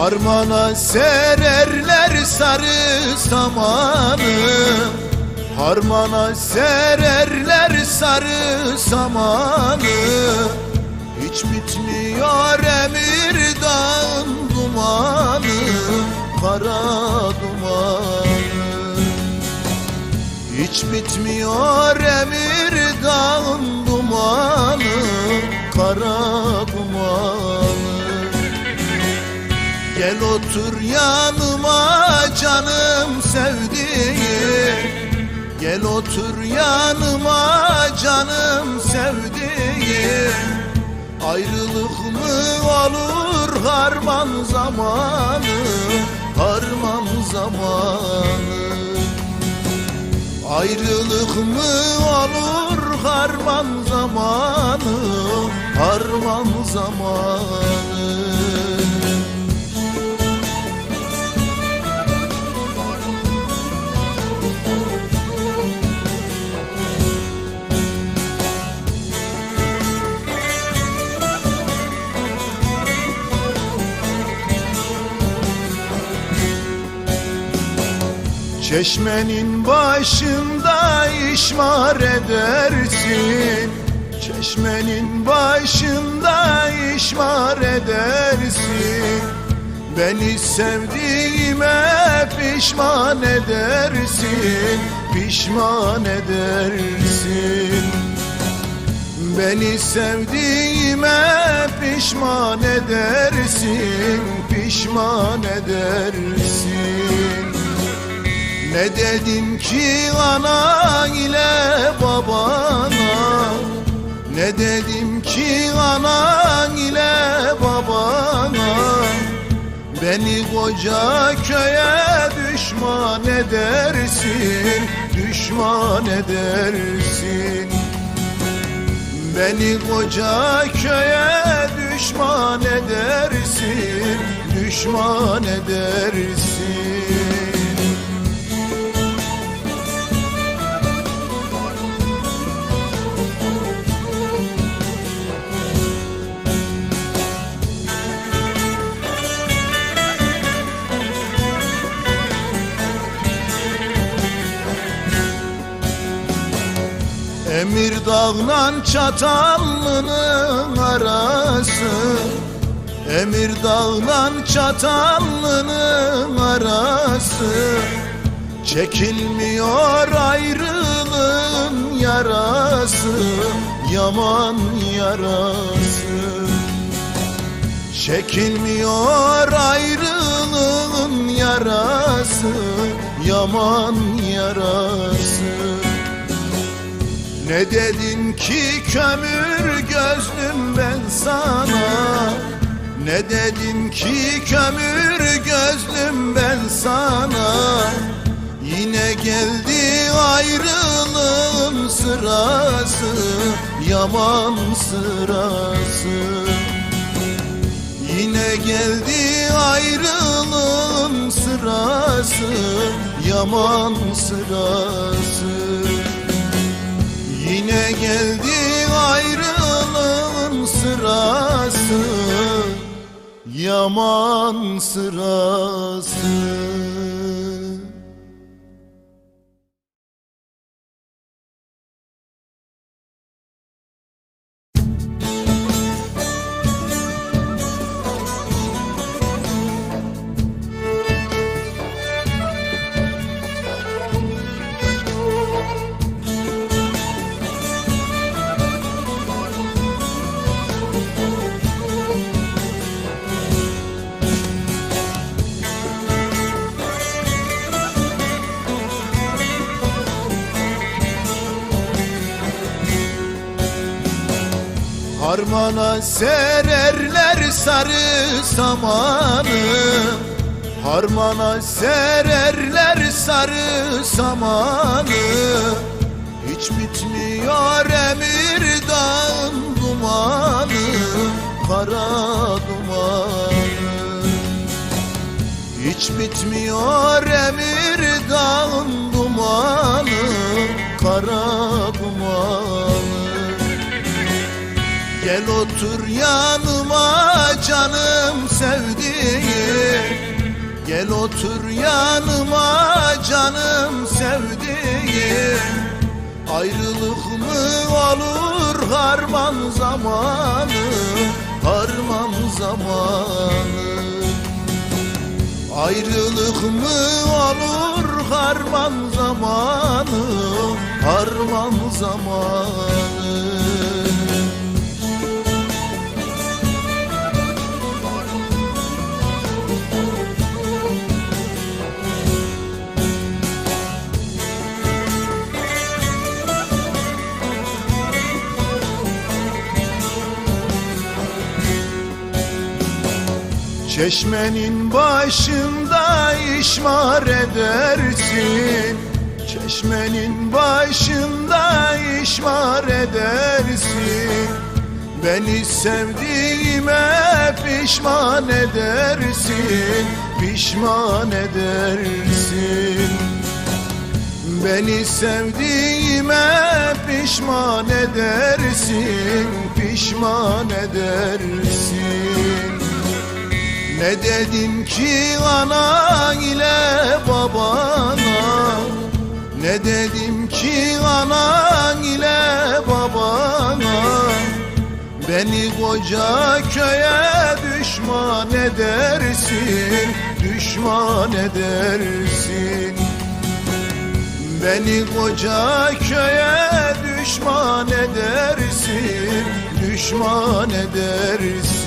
Harmana sererler sarı samanı. Harmana sererler sarı samanı. Hiç bitmiyor emir dağın dumanı. Kara dumanı. Hiç bitmiyor emir dağın dumanı Gel otur yanıma canım sevdiğim. Gel otur yanıma canım sevdiğim. Ayrılık mı olur harman zamanı? Harman zamanı. Ayrılık mı olur harman zamanı? Harman zamanı Çeşmenin başında işmar edersin. Çeşmenin başında işmar edersin. Beni sevdiğime pişman edersin Pişman edersin. Beni sevdiğime pişman edersin Pişman edersin ne dedim ki ana ile babana? Ne dedim ki ana ile babana? Beni koca köye düşman edersin Düşman edersin. Beni koca köye düşman edersin Düşman edersin Emir dağla çatalının arası. Emir dağla çatalının arası. Çekilmiyor ayrılığın yarası. Yaman yarası. Çekilmiyor ayrılığın yarası. Yaman yarası ne dedin ki kömür gözlüm ben sana? Ne dedin ki kömür gözlüm ben sana? Yine geldi ayrılığın sırası Yaman sırası. Yine geldi ayrılığın sırası Yaman sırası Yine geldi ayrılığın sırası. Yaman sırası Harmana sererler sarı samanı. Harmana sererler sarı samanı. Hiç bitmiyor emir dağın dumanı. Kara dumanı. Hiç bitmiyor emir dağın dumanı Gel otur yanıma canım sevdiğim. Gel otur yanıma canım sevdiğim. Ayrılık mı olur harman zamanı? Harman zamanı. Ayrılık mı olur harman zamanı? Harman zamanı Çeşmenin başında işmar edersin. Çeşmenin başında işmar edersin. Beni sevdiğime pişman edersin Pişman edersin. Beni sevdiğime pişman edersin Pişman edersin ne dedim ki ana ile babana? Ne dedim ki ana ile babana? Beni koca köye düşman edersin Düşman edersin. Beni koca köye düşman edersin Düşman edersin